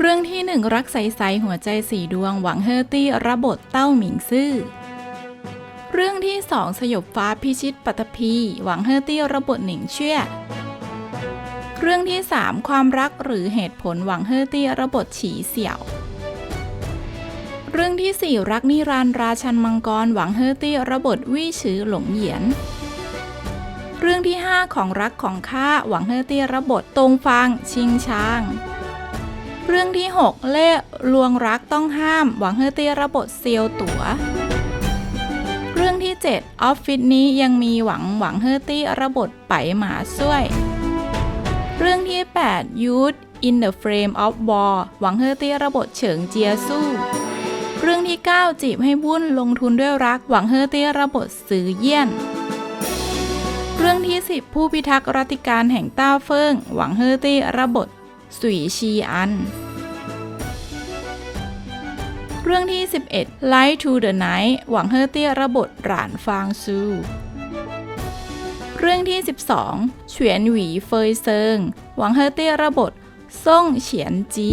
เรื่องที่หนึ่งรักใสๆหัวใจสีดวงหวังเฮอร์ตี้ระบทเต้าหมิงซื่อ เรื่องที่สองสยบฟ้าพิชิตปัตภีหวังเฮอร์ตี้ระบทหนิงเชื่อ เรื่องที่สามความรักหรือเหตุผลหวังเฮอร์ตี้ระบทฉีเสี่ยว เรื่องที่สี่รักนิรันดรราชันมังกรหวังเฮอร์ตี้ระบทวี่ฉือหลงเหยียนเรื่องที่ 5 ของรักของข้าหวังเฮอเตี้ระบทตรงฟางชิงช้าง เรื่องที่ 6 เล่ลวงรักต้องห้าม หวังเฮอเตี้ยระบทเซียวตัว๋ว เรื่องที่ 7 ออฟฟิศนี้ยังมีหวังหวังเฮอตี้ระบทไปหมาช่วย เรื่องที่ 8 Youth in the Frame of War หวังเฮอตี้ระบทเฉิงเจียสู้ เรื่องที่ 9 จีบให้วุ่นลงทุนด้วยรักหวังเฮอตี้ระบทสือเยี่ยนเรื่องที่ 10 ผู้พิทักษ์รัติการแห่งต้าเฟิง หวังเฮอตี้ระบทสุยชีอัน เรื่องที่ 11 Light to the Night หวังเฮอตี้ระบทหลานฟางซูเรื่องที่ 12เฉียนหวีเฟยเซิง หวังเฮอตี้ระบทซ่งเฉียนจี